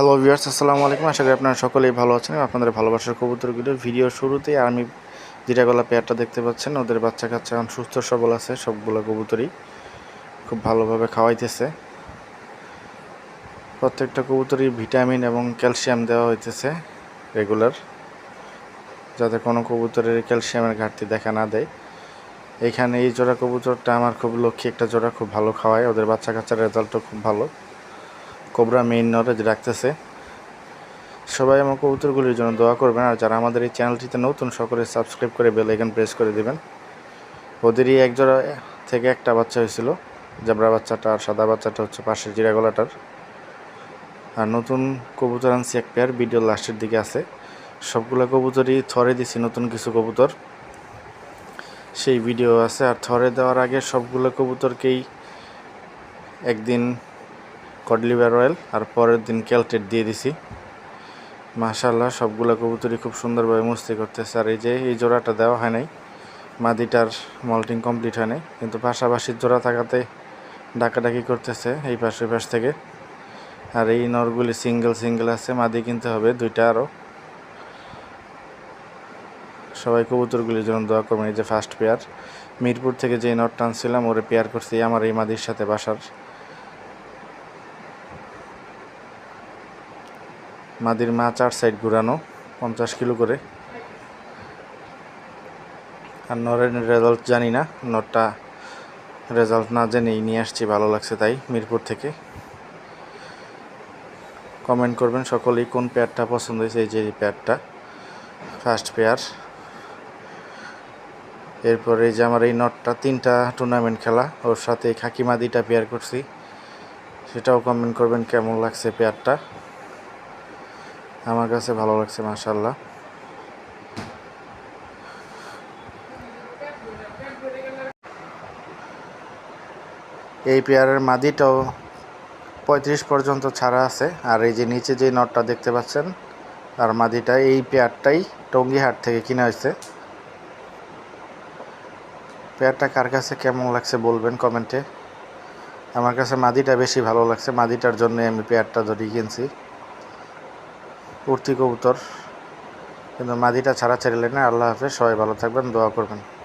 Hello viewers আসসালামু আলাইকুম। আশা করি আপনারা সকলেই ভালো আছেন। আপনাদের ভালোবাসার কবুতরগুলো ভিডিও শুরুতেই আমি যেটা গলা পেয়ারটা দেখতে পাচ্ছেন, ওদের বাচ্চা কাচ্চা এখন সুস্থ, সবল আছে, সবগুলো কবুতরই খুব ভালোভাবে খাওয়াইতেছে। প্রত্যেকটা কবুতরই ভিটামিন এবং ক্যালসিয়াম দেওয়া হইতেছে রেগুলার, যাতে কোনো কবুতরের ক্যালসিয়ামের ঘাটতি দেখা না দেয়। এইখানে এই জোড়া কবুতরটা আমার খুব লক্ষ্মী একটা জোড়া, খুব ভালো খাওয়ায়। ওদের বাচ্চা কাচ্চার রেজাল্টও খুব ভালো। কোবরা মেইন নলেজ রাখতেছে। সবাই আমার কবুতরগুলির জন্য দোয়া করবেন আর যারা আমাদের এই চ্যানেলটিতে নতুন, সকলে সাবস্ক্রাইব করে বেল আইকন প্রেস করে দিবেন। ওদেরই এক জোড়া থেকে একটা বাচ্চা হয়েছিল, জাবরা বাচ্চাটা আর সাদা বাচ্চাটা হচ্ছে পাশের জিরাগলাটার আর নতুন কবুতর আনছি এক পেয়ার ভিডিও লাস্টের দিকে আছে। সবগুলো কবুতরই থরে দিছি, নতুন কিছু কবুতর। সেই ভিডিও আছে, আর থরে দেওয়ার আগে সবগুলো কবুতরকেই একদিন কডলিভার অয়েল আর পরের দিন ক্যালটেট দিয়ে দিছি। মাশাল্লাহ সবগুলো কবুতরই খুব সুন্দরভাবে মস্তি করতেছে। আর এই যে, এই জোড়াটা দেওয়া হয় নাই, মাদিটার মল্টিং কমপ্লিট হয় নাই, কিন্তু পাশাপাশি জোড়া থাকাতে ডাকাডাকি করতেছে এই পাশ পাশ থেকে। আর এই নরগুলি সিঙ্গেল সিঙ্গেল আছে, মাদি কিনতে হবে, দুইটা আরও সবাই কবুতরগুলির জন্য দোয়া করবেন, এই যে ফার্স্ট পেয়ার মিরপুর থেকে যে নট টানছিলাম ওরে পেয়ার করছি, আমার এই মাদির সাথে বাসার। মাদির মা চার সাইড ঘুরানো, পঞ্চাশ কিলো করে। আর নরের রেজাল্ট জানি না, নটটা রেজাল্ট না জেনেই নিয়ে আসছি, ভালো লাগছে তাই মিরপুর থেকে। কমেন্ট করবেন সকলেই কোন পেয়ারটা পছন্দ হয়েছে, এই যে পেয়ারটা ফার্স্ট পেয়ার এরপরে এই যে আমার এই নটটা, তিনটা টুর্নামেন্ট খেলা, ওর সাথে খাকি মাদিটা পেয়ার করছি। সেটাও কমেন্ট করবেন কেমন লাগছে পেয়ারটা আমার কাছে ভালো লাগছে মাশাল্লাহ এই পেয়ারের মাদিটাও পঁয়ত্রিশ পর্যন্ত ছাড়া আছে, আর এই যে নিচে যে নটটা দেখতে পাচ্ছেন আর মাদিটা এই পেয়ারটাই টঙ্গিহাট থেকে কিনা হয়েছে। পেয়ারটা কার কাছে কেমন লাগছে বলবেন কমেন্টে। আমার কাছে মাদিটা বেশি ভালো লাগছে, মাদিটার জন্য আমি পেয়ারটা ধরি কিনছি। উর্তি কবুতর। কিন্তু মাদিটা ছাড়া ছেড়ে না। আল্লাহ হাফেজ সবাই ভালো থাকবেন দোয়া করবেন।